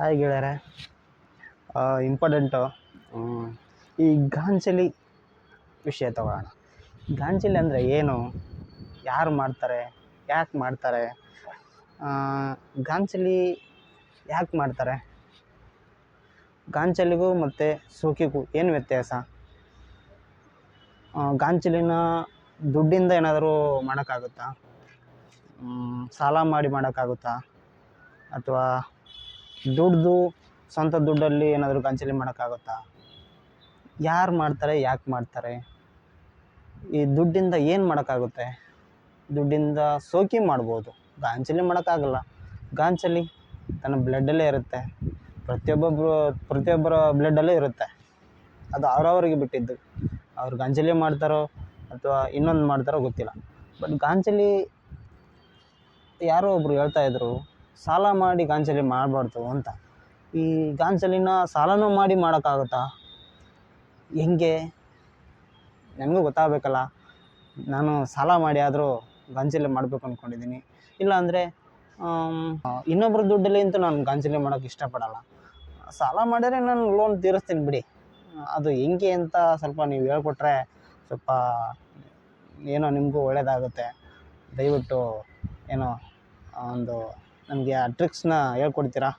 Hi ಗೆಳೆಯರೆ. Important ಈ ಗಾಂಚಲಿ ವಿಷಯ ತಗೊಳ್ಳೋಣ ಗಾಂಚಲಿ ಅಂದರೆ ಏನು? ಯಾರು ಮಾಡ್ತಾರೆ? ಯಾಕೆ ಮಾಡ್ತಾರೆ? ಗಾಂಚಲಿ ಯಾಕೆ ಮಾಡ್ತಾರೆ? ಗಾಂಚಲಿಗೂ ಮತ್ತು ಸೋಕಿಗೂ ಏನು ವ್ಯತ್ಯಾಸ? ಗಾಂಚಲಿನ ದುಡ್ಡಿಂದ ಏನಾದರೂ ಮಾಡೋಕ್ಕಾಗುತ್ತಾ? ಸಾಲ ಮಾಡಿ ಮಾಡೋಕ್ಕಾಗುತ್ತಾ? ಅಥವಾ ದುಡ್ದು ಸ್ವಂತ ದುಡ್ಡಲ್ಲಿ ಏನಾದರೂ ಗಾಂಚಲಿ ಮಾಡೋಕ್ಕಾಗುತ್ತಾ? ಯಾರು ಮಾಡ್ತಾರೆ, ಯಾಕೆ ಮಾಡ್ತಾರೆ? ಈ ದುಡ್ಡಿಂದ ಏನು ಮಾಡೋಕ್ಕಾಗುತ್ತೆ? ದುಡ್ಡಿಂದ ಸೋಕಿ ಮಾಡ್ಬೋದು. ಗಾಂಚಲಿ ಮಾಡೋಕ್ಕಾಗಲ್ಲ. ಗಾಂಚಲಿ ತನ್ನ ಬ್ಲಡ್ಡಲ್ಲೇ ಇರುತ್ತೆ. ಪ್ರತಿಯೊಬ್ಬೊಬ್ಬರು ಪ್ರತಿಯೊಬ್ಬರ ಬ್ಲಡ್ಡಲ್ಲೇ ಇರುತ್ತೆ. ಅದು ಅವರವರಿಗೆ ಬಿಟ್ಟಿದ್ದು. ಅವ್ರು ಗಾಂಚಲಿ ಮಾಡ್ತಾರೋ ಅಥವಾ ಇನ್ನೊಂದು ಮಾಡ್ತಾರೋ ಗೊತ್ತಿಲ್ಲ. ಬಟ್ ಗಾಂಚಲಿ ಯಾರೋ ಒಬ್ರು ಹೇಳ್ತಾ ಇದ್ರು ಸಾಲ ಮಾಡಿ ಗಾಂಜಲಿ ಮಾಡಬಾರ್ದು ಅಂತ. ಈ ಗಾಂಜಲಿನ ಸಾಲನೂ ಮಾಡಿ ಮಾಡೋಕ್ಕಾಗುತ್ತಾ? ಹೆಂಗೆ? ನನಗೂ ಗೊತ್ತಾಗಬೇಕಲ್ಲ. ನಾನು ಸಾಲ ಮಾಡಿ ಆದರೂ ಗಾಂಜಲಿ ಮಾಡಬೇಕು ಅಂದ್ಕೊಂಡಿದ್ದೀನಿ ಇಲ್ಲಾಂದರೆ ಇನ್ನೊಬ್ಬರ ದುಡ್ಡಲ್ಲಿ ಅಂತೂ ನಾನು ಗಾಂಜಲಿ ಮಾಡೋಕ್ಕೆ ಇಷ್ಟಪಡಲ್ಲ. ಸಾಲ ಮಾಡಿದ್ರೆ ನಾನು ಲೋನ್ ತೀರಿಸ್ತೀನಿ ಬಿಡಿ. ಅದು ಹೆಂಗೆ ಅಂತ ಸ್ವಲ್ಪ ನೀವು ಹೇಳ್ಕೊಟ್ರೆ ಸ್ವಲ್ಪ ಏನೋ ನಿಮಗೂ ಒಳ್ಳೆಯದಾಗುತ್ತೆ ದಯವಿಟ್ಟು ಏನೋ ಒಂದು ನನಗೆ ಆ ಟ್ರಿಕ್ಸ್ನ ಹೇಳ್ಕೊಡ್ತೀರಾ?